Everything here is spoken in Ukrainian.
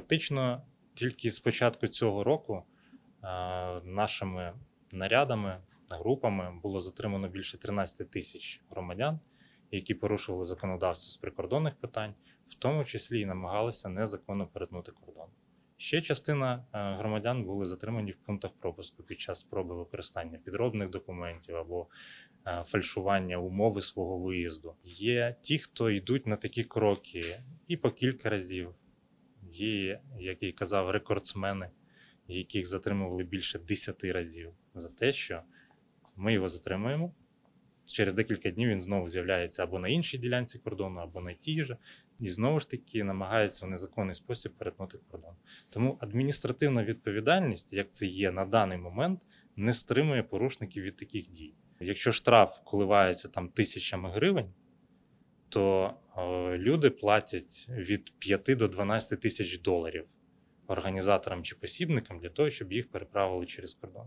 Фактично, тільки з початку цього року е, нашими нарядами, групами було затримано більше 13 тисяч громадян, які порушували законодавство з прикордонних питань, в тому числі і намагалися незаконно перетнути кордон. Ще частина е, громадян були затримані в пунктах пропуску під час спроби використання підробних документів або е, фальшування умови свого виїзду. Є ті, хто йдуть на такі кроки і по кілька разів. Є, як і казав, рекордсмени, яких затримували більше 10 разів за те, що ми його затримуємо. Через декілька днів він знову з'являється або на іншій ділянці кордону, або на тій же, і знову ж таки намагається в незаконний спосіб перетнути кордон. Тому адміністративна відповідальність, як це є на даний момент, не стримує порушників від таких дій. Якщо штраф коливається там тисячами гривень, то е, люди платять від 5 до 12 тисяч доларів організаторам чи посібникам для того, щоб їх переправили через кордон.